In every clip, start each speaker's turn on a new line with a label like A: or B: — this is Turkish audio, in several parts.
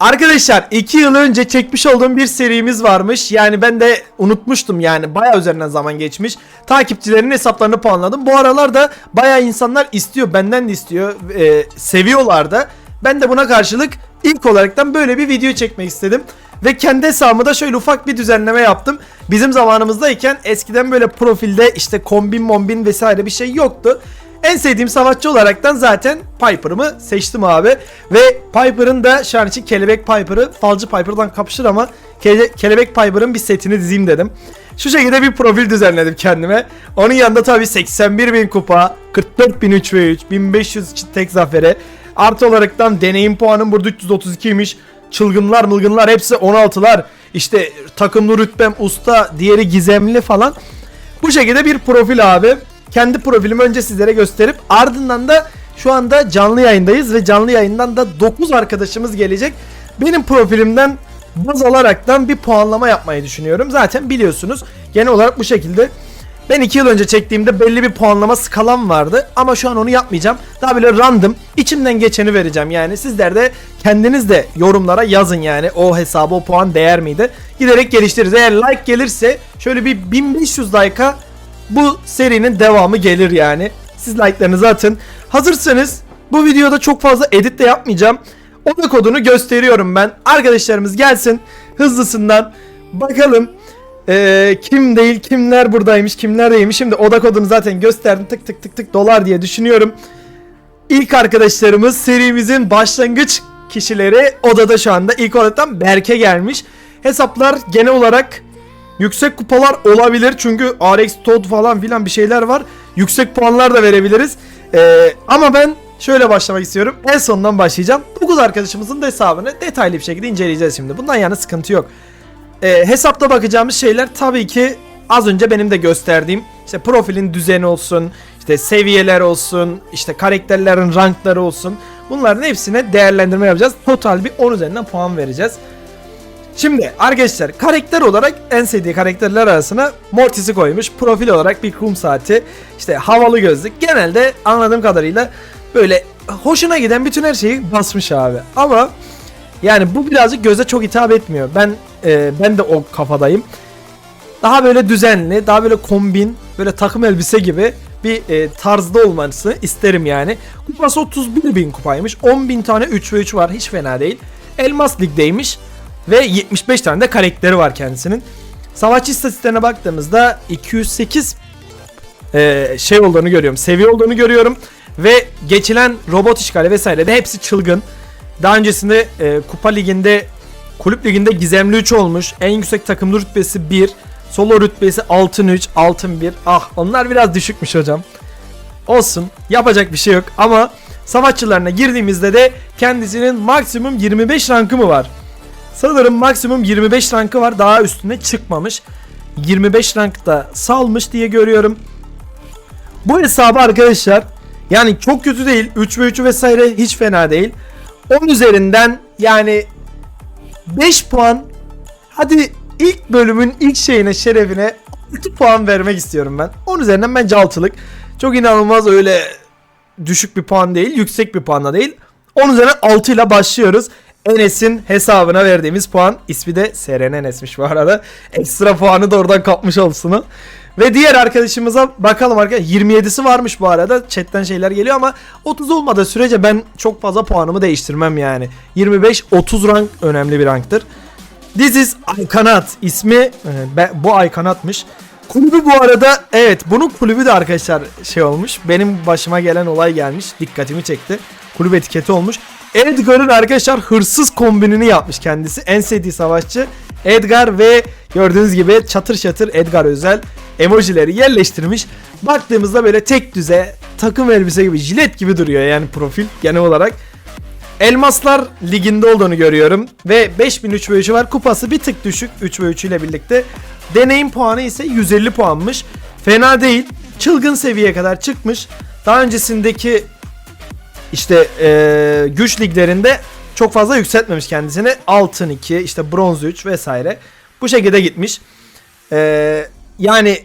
A: Arkadaşlar 2 yıl önce çekmiş olduğum bir serimiz varmış. Yani ben de unutmuştum yani baya üzerinden zaman geçmiş. Takipçilerin hesaplarını puanladım. Bu aralarda baya insanlar istiyor benden de istiyor. e, seviyorlar da. Ben de buna karşılık ilk olaraktan böyle bir video çekmek istedim. Ve kendi hesabımı da şöyle ufak bir düzenleme yaptım. Bizim zamanımızdayken eskiden böyle profilde işte kombin mombin vesaire bir şey yoktu. En sevdiğim savaşçı olaraktan zaten Piper'ımı seçtim abi. Ve Piper'ın da şu an için Kelebek Piper'ı Falcı Piper'dan kapışır ama Kele- Kelebek Piper'ın bir setini dizeyim dedim. Şu şekilde bir profil düzenledim kendime. Onun yanında tabii 81 bin kupa, 44 bin 3 ve 3, 1500 için tek zafere. Artı olaraktan deneyim puanım burada 332'ymiş. Çılgınlar mılgınlar hepsi 16'lar. İşte takımlı rütbem usta, diğeri gizemli falan. Bu şekilde bir profil abi. Kendi profilimi önce sizlere gösterip ardından da şu anda canlı yayındayız ve canlı yayından da 9 arkadaşımız gelecek. Benim profilimden baz alaraktan bir puanlama yapmayı düşünüyorum. Zaten biliyorsunuz genel olarak bu şekilde. Ben 2 yıl önce çektiğimde belli bir puanlama skalam vardı ama şu an onu yapmayacağım. Daha böyle random içimden geçeni vereceğim yani. Sizler de kendiniz de yorumlara yazın yani o hesabı o puan değer miydi? Giderek geliştiririz. Eğer like gelirse şöyle bir 1500 like'a bu serinin devamı gelir yani. Siz like'larınızı atın. Hazırsanız bu videoda çok fazla edit de yapmayacağım. Oda kodunu gösteriyorum ben. Arkadaşlarımız gelsin hızlısından. Bakalım ee, kim değil kimler buradaymış kimler değilmiş. Şimdi oda kodunu zaten gösterdim tık tık tık tık dolar diye düşünüyorum. İlk arkadaşlarımız serimizin başlangıç kişileri odada şu anda. İlk olarak Berke gelmiş. Hesaplar genel olarak yüksek kupalar olabilir. Çünkü RX Toad falan filan bir şeyler var. Yüksek puanlar da verebiliriz. Ee, ama ben şöyle başlamak istiyorum. En sondan başlayacağım. 9 arkadaşımızın da hesabını detaylı bir şekilde inceleyeceğiz şimdi. Bundan yana sıkıntı yok. Ee, hesapta bakacağımız şeyler tabii ki az önce benim de gösterdiğim işte profilin düzeni olsun, işte seviyeler olsun, işte karakterlerin rankları olsun. Bunların hepsine değerlendirme yapacağız. Total bir 10 üzerinden puan vereceğiz. Şimdi arkadaşlar karakter olarak en sevdiği karakterler arasına Mortis'i koymuş. Profil olarak bir kum saati, işte havalı gözlük. Genelde anladığım kadarıyla böyle hoşuna giden bütün her şeyi basmış abi. Ama yani bu birazcık göze çok hitap etmiyor. Ben e, ben de o kafadayım. Daha böyle düzenli, daha böyle kombin, böyle takım elbise gibi bir e, tarzda olmasını isterim yani. Kupası 31 bin kupaymış. 10 bin tane 3 ve 3 var. Hiç fena değil. Elmas Lig'deymiş. Ve 75 tane de karakteri var kendisinin. Savaşçı istatistiklerine baktığımızda 208 e, şey olduğunu görüyorum. Seviye olduğunu görüyorum. Ve geçilen robot işgali vesaire de hepsi çılgın. Daha öncesinde e, Kupa Ligi'nde Kulüp Ligi'nde Gizemli 3 olmuş. En yüksek takımlı rütbesi 1. Solo rütbesi altın 3, altın 1. Ah onlar biraz düşükmüş hocam. Olsun. Yapacak bir şey yok. Ama savaşçılarına girdiğimizde de kendisinin maksimum 25 rankı mı var? Sanırım maksimum 25 rankı var. Daha üstüne çıkmamış. 25 rankta salmış diye görüyorum. Bu hesabı arkadaşlar yani çok kötü değil. 3 ve 3 vesaire hiç fena değil. 10 üzerinden yani 5 puan hadi ilk bölümün ilk şeyine şerefine 6 puan vermek istiyorum ben. 10 üzerinden bence 6'lık. Çok inanılmaz öyle düşük bir puan değil, yüksek bir puan da değil. 10 üzerinden 6 ile başlıyoruz. Enes'in hesabına verdiğimiz puan ismi de Seren Enes'miş bu arada. Ekstra puanı da oradan kapmış olsun. Ve diğer arkadaşımıza bakalım arkadaşlar 27'si varmış bu arada. Chatten şeyler geliyor ama 30 olmadığı sürece ben çok fazla puanımı değiştirmem yani. 25-30 rank önemli bir ranktır. This is Aykanat ismi e, be- bu Aykanat'mış. Kulübü bu arada evet bunun kulübü de arkadaşlar şey olmuş. Benim başıma gelen olay gelmiş. Dikkatimi çekti. Kulüp etiketi olmuş. Edgar'ın arkadaşlar hırsız kombinini yapmış kendisi. En sevdiği savaşçı Edgar ve gördüğünüz gibi çatır çatır Edgar özel emojileri yerleştirmiş. Baktığımızda böyle tek düze takım elbise gibi jilet gibi duruyor yani profil genel olarak. Elmaslar liginde olduğunu görüyorum ve 5000 3 ve 3'ü var. Kupası bir tık düşük 3 ve 3 ile birlikte. Deneyim puanı ise 150 puanmış. Fena değil. Çılgın seviyeye kadar çıkmış. Daha öncesindeki işte eee, güç liglerinde çok fazla yükseltmemiş kendisini. Altın 2, işte bronz 3 vesaire. Bu şekilde gitmiş. Eee, yani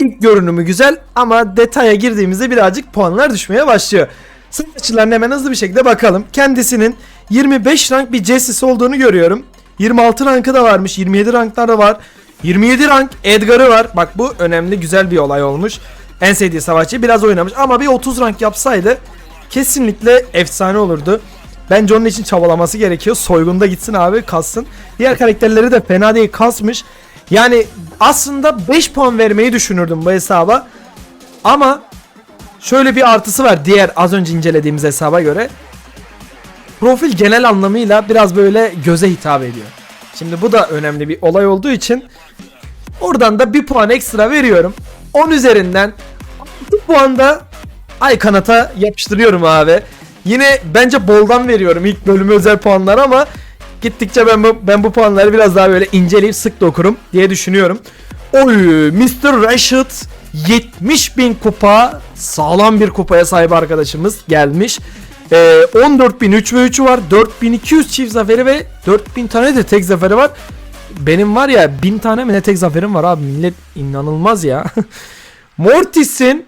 A: ilk görünümü güzel ama detaya girdiğimizde birazcık puanlar düşmeye başlıyor. Savaşçılarına hemen hızlı bir şekilde bakalım. Kendisinin 25 rank bir Jessie'si olduğunu görüyorum. 26 rankı da varmış. 27 ranklar da var. 27 rank Edgar'ı var. Bak bu önemli güzel bir olay olmuş. En sevdiği savaşçı biraz oynamış ama bir 30 rank yapsaydı kesinlikle efsane olurdu. Bence onun için çabalaması gerekiyor. Soygunda gitsin abi kalsın. Diğer karakterleri de fena değil kasmış. Yani aslında 5 puan vermeyi düşünürdüm bu hesaba. Ama şöyle bir artısı var diğer az önce incelediğimiz hesaba göre. Profil genel anlamıyla biraz böyle göze hitap ediyor. Şimdi bu da önemli bir olay olduğu için oradan da bir puan ekstra veriyorum. 10 üzerinden 6 puan da Ay kanata yapıştırıyorum abi. Yine bence boldan veriyorum ilk bölümü özel puanlar ama gittikçe ben bu, ben bu puanları biraz daha böyle inceleyip sık dokurum diye düşünüyorum. Oy Mr. Rashid 70 bin kupa sağlam bir kupaya sahip arkadaşımız gelmiş. Ee, 14 bin 3 ve 3'ü var. 4200 çift zaferi ve 4000 tane de tek zaferi var. Benim var ya 1000 tane mi ne tek zaferim var abi millet inanılmaz ya. Mortis'in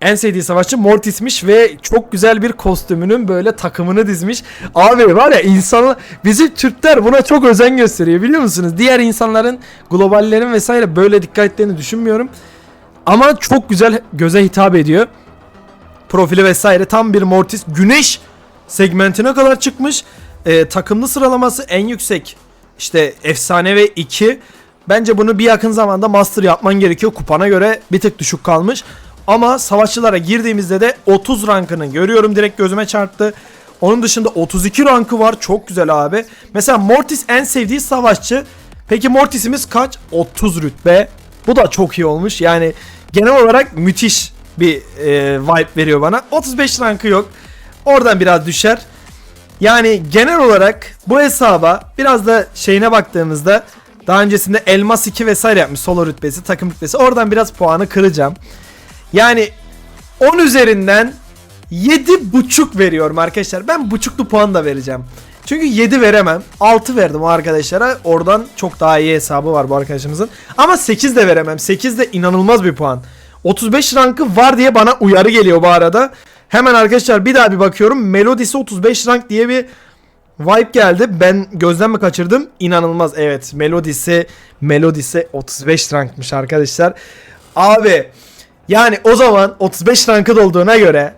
A: en sevdiği savaşçı Mortis'miş ve çok güzel bir kostümünün böyle takımını dizmiş. Abi var ya insanlar bizim Türkler buna çok özen gösteriyor biliyor musunuz? Diğer insanların globallerin vesaire böyle dikkat ettiğini düşünmüyorum. Ama çok güzel göze hitap ediyor. Profili vesaire tam bir Mortis güneş segmentine kadar çıkmış. Ee, takımlı sıralaması en yüksek. İşte efsane ve 2. Bence bunu bir yakın zamanda master yapman gerekiyor. Kupana göre bir tık düşük kalmış. Ama savaşçılara girdiğimizde de 30 rankını görüyorum direkt gözüme çarptı. Onun dışında 32 rankı var. Çok güzel abi. Mesela Mortis en sevdiği savaşçı. Peki Mortis'imiz kaç? 30 rütbe. Bu da çok iyi olmuş. Yani genel olarak müthiş bir e, vibe veriyor bana. 35 rankı yok. Oradan biraz düşer. Yani genel olarak bu hesaba biraz da şeyine baktığımızda daha öncesinde Elmas 2 vesaire yapmış solo rütbesi, takım rütbesi. Oradan biraz puanı kıracağım. Yani 10 üzerinden 7.5 veriyorum arkadaşlar. Ben buçuklu puan da vereceğim. Çünkü 7 veremem. 6 verdim o arkadaşlara. Oradan çok daha iyi hesabı var bu arkadaşımızın. Ama 8 de veremem. 8 de inanılmaz bir puan. 35 rankı var diye bana uyarı geliyor bu arada. Hemen arkadaşlar bir daha bir bakıyorum. Melodisi 35 rank diye bir vibe geldi. Ben gözden mi kaçırdım? İnanılmaz. Evet. Melodisi Melodisi 35 rankmış arkadaşlar. Abi yani o zaman 35 rankı olduğuna göre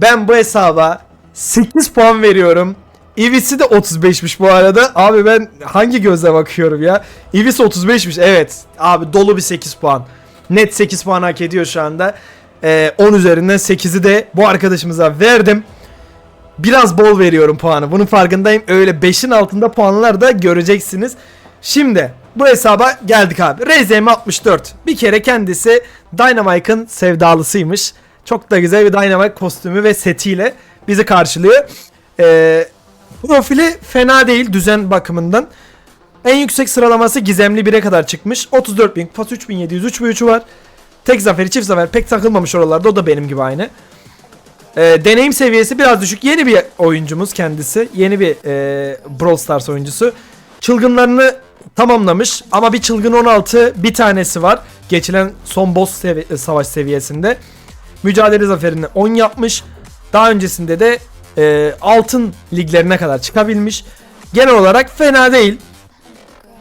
A: ben bu hesaba 8 puan veriyorum. Eevee'si de 35'miş bu arada. Abi ben hangi gözle bakıyorum ya? Eevee'si 35'miş. Evet. Abi dolu bir 8 puan. Net 8 puan hak ediyor şu anda. Ee, 10 üzerinden 8'i de bu arkadaşımıza verdim. Biraz bol veriyorum puanı. Bunun farkındayım. Öyle 5'in altında puanlar da göreceksiniz. Şimdi bu hesaba geldik abi. RZM 64. Bir kere kendisi Dynamite'ın sevdalısıymış. Çok da güzel bir Dynamite kostümü ve setiyle bizi karşılıyor. Ee, profili fena değil düzen bakımından. En yüksek sıralaması gizemli 1'e kadar çıkmış. 34.000 kupası 3700 3 3'ü var. Tek zaferi çift zafer pek takılmamış oralarda o da benim gibi aynı. Ee, deneyim seviyesi biraz düşük. Yeni bir oyuncumuz kendisi. Yeni bir e, Brawl Stars oyuncusu. Çılgınlarını tamamlamış ama bir çılgın 16 bir tanesi var. Geçilen son boss sevi- savaş seviyesinde. Mücadele zaferini 10 yapmış. Daha öncesinde de e, altın liglerine kadar çıkabilmiş. Genel olarak fena değil.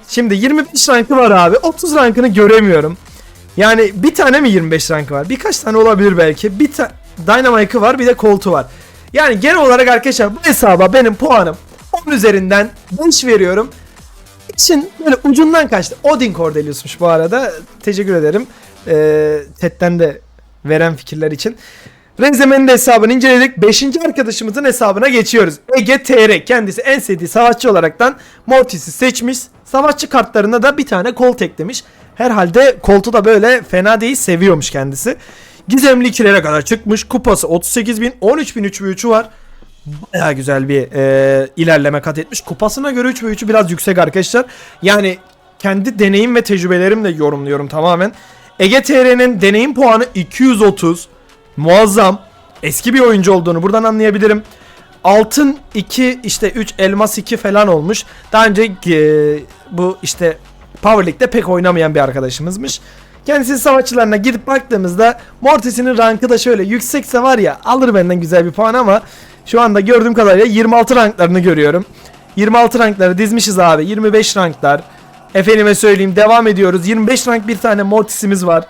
A: Şimdi 25 rankı var abi. 30 rankını göremiyorum. Yani bir tane mi 25 rankı var? Birkaç tane olabilir belki. Bir ta Dynamite'ı var bir de koltuğu var. Yani genel olarak arkadaşlar bu hesaba benim puanım 10 üzerinden 5 veriyorum. İşin böyle ucundan kaçtı. Odin Cordelius'muş bu arada. Teşekkür ederim. Ee, chatten de veren fikirler için. Renzemen'in de hesabını inceledik. 5. arkadaşımızın hesabına geçiyoruz. Ege TR kendisi en sevdiği savaşçı olaraktan Mortis'i seçmiş. Savaşçı kartlarına da bir tane kolt eklemiş. Herhalde koltu da böyle fena değil seviyormuş kendisi. Gizemli ikilere kadar çıkmış. Kupası 38.000, 13.000 3 ve 3'ü var. Baya güzel bir e, ilerleme kat etmiş. Kupasına göre 3 ve 3'ü biraz yüksek arkadaşlar. Yani kendi deneyim ve tecrübelerimle yorumluyorum tamamen. Ege TR'nin deneyim puanı 230. Muazzam. Eski bir oyuncu olduğunu buradan anlayabilirim. Altın 2 işte 3 elmas 2 falan olmuş. Daha önce e, bu işte Power League'de pek oynamayan bir arkadaşımızmış. Kendisi savaşçılarına gidip baktığımızda Mortis'in rankı da şöyle yüksekse var ya alır benden güzel bir puan ama Şu anda gördüğüm kadarıyla 26 ranklarını görüyorum. 26 rankları dizmişiz abi. 25 ranklar. Efendime söyleyeyim devam ediyoruz. 25 rank bir tane Mortis'imiz var.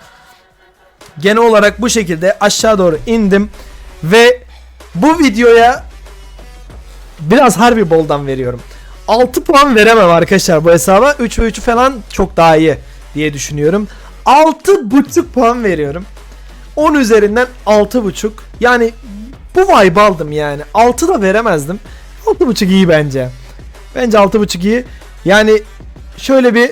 A: Genel olarak bu şekilde aşağı doğru indim. Ve bu videoya biraz harbi boldan veriyorum. 6 puan veremem arkadaşlar bu hesaba. 3 ve 3'ü falan çok daha iyi diye düşünüyorum. 6.5 puan veriyorum. 10 üzerinden 6.5. Yani bu vibe aldım yani. 6 da veremezdim. 6.5 iyi bence. Bence 6.5 iyi. Yani şöyle bir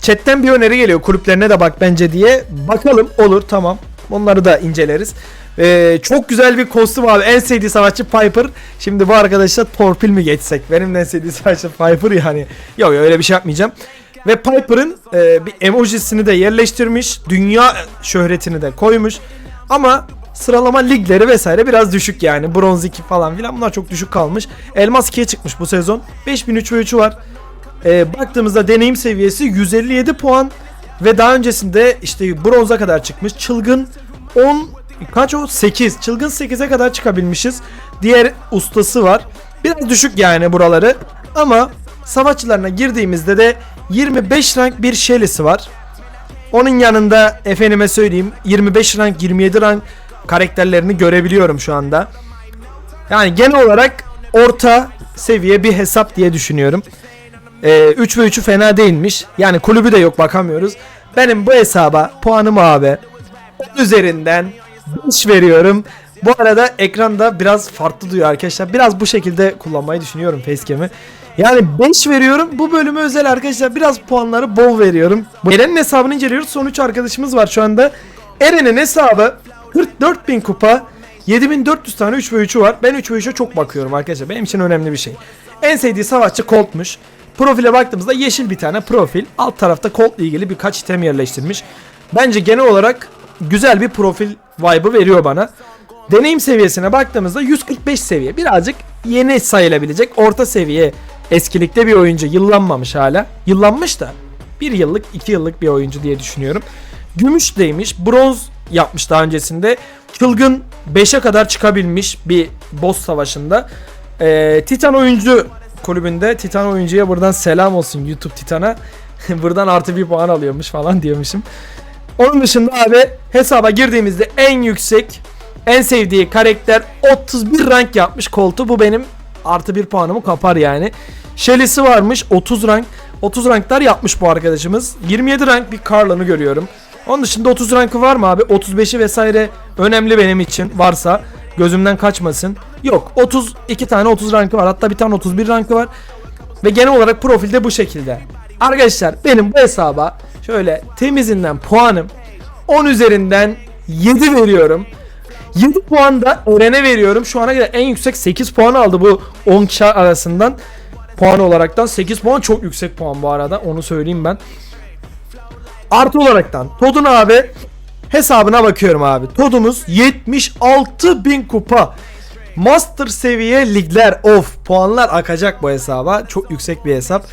A: chatten bir öneri geliyor kulüplerine de bak bence diye. Bakalım olur tamam. Onları da inceleriz. Ee, çok güzel bir kostüm abi. En sevdiği savaşçı Piper. Şimdi bu arkadaşla torpil mi geçsek? Benim en sevdiği savaşçı Piper yani. Yok yok öyle bir şey yapmayacağım. Ve Piper'ın e, bir emojisini de yerleştirmiş. Dünya şöhretini de koymuş. Ama sıralama ligleri vesaire biraz düşük yani. Bronz 2 falan filan bunlar çok düşük kalmış. Elmas 2'ye çıkmış bu sezon. 5003 ve 3'ü var. E, baktığımızda deneyim seviyesi 157 puan. Ve daha öncesinde işte bronza kadar çıkmış. Çılgın 10 kaç o? 8. Çılgın 8'e kadar çıkabilmişiz. Diğer ustası var. Biraz düşük yani buraları. Ama savaşçılarına girdiğimizde de 25 rank bir Shelly'si var. Onun yanında efendime söyleyeyim 25 rank 27 rank karakterlerini görebiliyorum şu anda. Yani genel olarak orta seviye bir hesap diye düşünüyorum. Ee, 3 ve 3'ü fena değilmiş. Yani kulübü de yok bakamıyoruz. Benim bu hesaba puanım abi 10 üzerinden 5 veriyorum. Bu arada ekranda biraz farklı duyuyor arkadaşlar. Biraz bu şekilde kullanmayı düşünüyorum facecam'i. Yani 5 veriyorum. Bu bölüme özel arkadaşlar biraz puanları bol veriyorum. Eren'in hesabını inceliyoruz. Son 3 arkadaşımız var şu anda. Eren'in hesabı 44.000 kupa. 7400 tane 3 ve 3'ü var. Ben 3 ve 3'e çok bakıyorum arkadaşlar. Benim için önemli bir şey. En sevdiği savaşçı Colt'muş. Profile baktığımızda yeşil bir tane profil. Alt tarafta Colt'la ilgili birkaç item yerleştirmiş. Bence genel olarak güzel bir profil vibe'ı veriyor bana. Deneyim seviyesine baktığımızda 145 seviye. Birazcık yeni sayılabilecek orta seviye eskilikte bir oyuncu. Yıllanmamış hala. Yıllanmış da bir yıllık iki yıllık bir oyuncu diye düşünüyorum. Gümüşteymiş. Bronz yapmış daha öncesinde. Çılgın 5'e kadar çıkabilmiş bir boss savaşında. Ee, Titan oyuncu kulübünde Titan oyuncuya buradan selam olsun YouTube Titan'a. buradan artı bir puan alıyormuş falan diyormuşum. Onun dışında abi hesaba girdiğimizde en yüksek en sevdiği karakter 31 rank yapmış koltu. Bu benim artı bir puanımı kapar yani. Shelly'si varmış 30 rank. 30 ranklar yapmış bu arkadaşımız. 27 rank bir Carla'nı görüyorum. Onun dışında 30 rankı var mı abi? 35'i vesaire önemli benim için varsa gözümden kaçmasın. Yok 32 tane 30 rankı var. Hatta bir tane 31 rankı var. Ve genel olarak profilde bu şekilde. Arkadaşlar benim bu hesaba şöyle temizinden puanım 10 üzerinden 7 veriyorum. 7 puan da Eren'e veriyorum. Şu ana kadar en yüksek 8 puan aldı bu 10 kişi arasından. Puan olaraktan 8 puan çok yüksek puan bu arada. Onu söyleyeyim ben. Artı olaraktan Todun abi hesabına bakıyorum abi. Todumuz 76 bin kupa. Master seviye ligler of puanlar akacak bu hesaba. Çok yüksek bir hesap.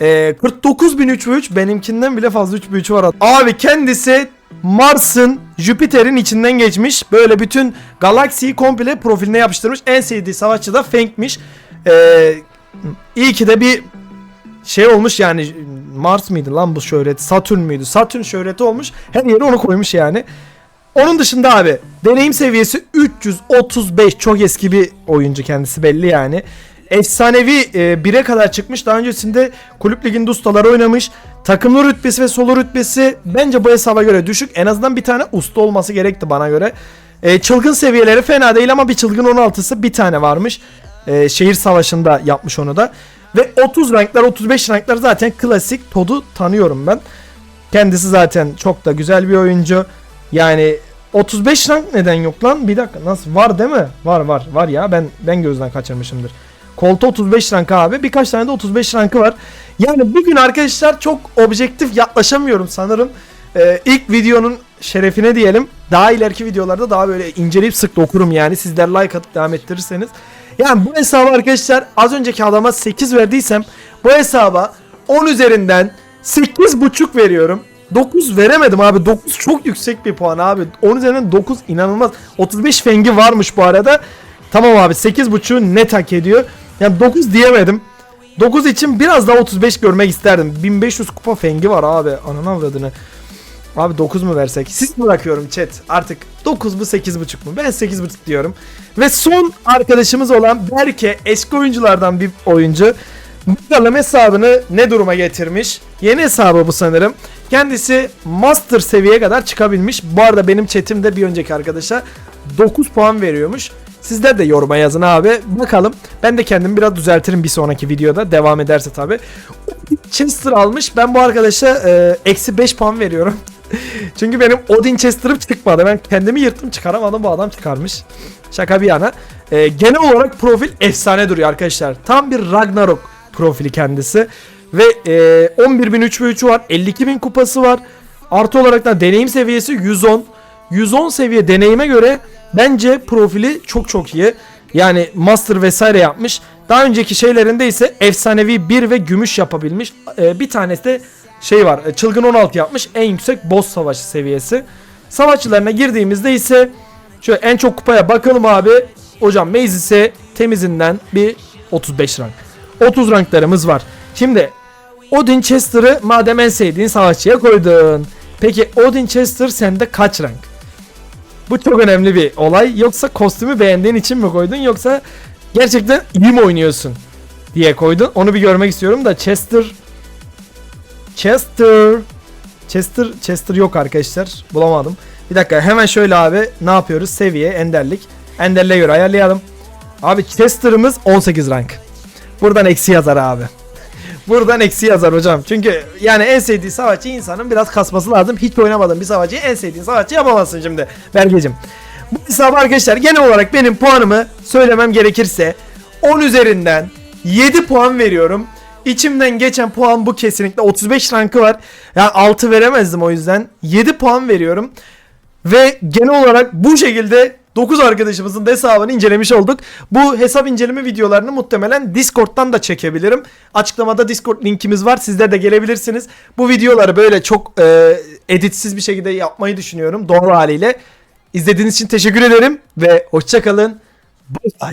A: Ee, 49 bin 3 ve 3 benimkinden bile fazla 3 ve 3 var. Abi kendisi Mars'ın Jüpiter'in içinden geçmiş. Böyle bütün galaksiyi komple profiline yapıştırmış. En sevdiği savaşçı da Feng'miş. Ee, iyi ki de bir şey olmuş yani Mars mıydı lan bu şöhret? Satürn müydü? Satürn şöhreti olmuş. Her yere onu koymuş yani. Onun dışında abi deneyim seviyesi 335 çok eski bir oyuncu kendisi belli yani. Efsanevi e, 1'e kadar çıkmış. Daha öncesinde kulüp liginde ustalar oynamış. Takımlı rütbesi ve solo rütbesi bence bu hesaba göre düşük. En azından bir tane usta olması gerekti bana göre. E, çılgın seviyeleri fena değil ama bir çılgın 16'sı bir tane varmış. E, şehir savaşında yapmış onu da. Ve 30 ranklar 35 ranklar zaten klasik Todd'u tanıyorum ben. Kendisi zaten çok da güzel bir oyuncu. Yani 35 rank neden yok lan? Bir dakika nasıl var değil mi? Var var var ya ben ben gözden kaçırmışımdır. Koltuğu 35 rank abi. Birkaç tane de 35 rankı var. Yani bugün arkadaşlar çok objektif yaklaşamıyorum sanırım. Ee, ilk videonun şerefine diyelim. Daha ileriki videolarda daha böyle inceleyip sık okurum yani. Sizler like atıp devam ettirirseniz. Yani bu hesabı arkadaşlar az önceki adama 8 verdiysem bu hesaba 10 üzerinden 8.5 veriyorum. 9 veremedim abi. 9 çok yüksek bir puan abi. 10 üzerinden 9 inanılmaz. 35 fengi varmış bu arada. Tamam abi 8.5'u net hak ediyor. Yani 9 diyemedim. 9 için biraz daha 35 görmek isterdim. 1500 kupa fengi var abi. Ananı avradını. Abi 9 mu versek? Siz bırakıyorum chat. Artık 9 mu 8.5 mu? Ben 8.5 diyorum. Ve son arkadaşımız olan Berke eski oyunculardan bir oyuncu. Bakalım hesabını ne duruma getirmiş. Yeni hesabı bu sanırım. Kendisi master seviyeye kadar çıkabilmiş. Bu arada benim chatimde bir önceki arkadaşa 9 puan veriyormuş. Sizler de yoruma yazın abi. Bakalım. Ben de kendimi biraz düzeltirim bir sonraki videoda. Devam ederse tabi. Chester almış. Ben bu arkadaşa e, eksi 5 puan veriyorum. Çünkü benim Odin Chester'ım çıkmadı. Ben kendimi yırttım çıkaramadım. Bu adam çıkarmış. Şaka bir yana. E, genel olarak profil efsane duruyor arkadaşlar. Tam bir Ragnarok profili kendisi. Ve e, 11.000 3 ve 3'ü var. 52.000 kupası var. Artı olarak da deneyim seviyesi 110. 110 seviye deneyime göre bence profili çok çok iyi. Yani master vesaire yapmış. Daha önceki şeylerinde ise efsanevi 1 ve gümüş yapabilmiş. Ee, bir tanesi de şey var. e, Çılgın 16 yapmış. En yüksek boss savaşı seviyesi. Savaşçılarına girdiğimizde ise şöyle en çok kupaya bakalım abi. Hocam Mazes'e temizinden bir 35 rank. 30 ranklarımız var. Şimdi Odin Chester'ı madem en sevdiğin savaşçıya koydun. Peki Odin Chester sende kaç rank? Bu çok önemli bir olay. Yoksa kostümü beğendiğin için mi koydun yoksa gerçekten iyi mi oynuyorsun diye koydun. Onu bir görmek istiyorum da Chester Chester Chester Chester yok arkadaşlar. Bulamadım. Bir dakika hemen şöyle abi ne yapıyoruz? Seviye enderlik. Enderliğe göre ayarlayalım. Abi Chester'ımız 18 rank. Buradan eksi yazar abi. Buradan eksi yazar hocam. Çünkü yani en sevdiği savaşçı insanın biraz kasması lazım. Hiç oynamadığın bir savaşçıyı en sevdiğin savaşçı yapamazsın şimdi. Bergecim. Bu hesabı arkadaşlar genel olarak benim puanımı söylemem gerekirse 10 üzerinden 7 puan veriyorum. İçimden geçen puan bu kesinlikle 35 rankı var. Yani 6 veremezdim o yüzden. 7 puan veriyorum. Ve genel olarak bu şekilde 9 arkadaşımızın da hesabını incelemiş olduk. Bu hesap inceleme videolarını muhtemelen Discord'dan da çekebilirim. Açıklamada Discord linkimiz var. Sizler de gelebilirsiniz. Bu videoları böyle çok e, editsiz bir şekilde yapmayı düşünüyorum doğal haliyle. İzlediğiniz için teşekkür ederim ve hoşçakalın. Bye.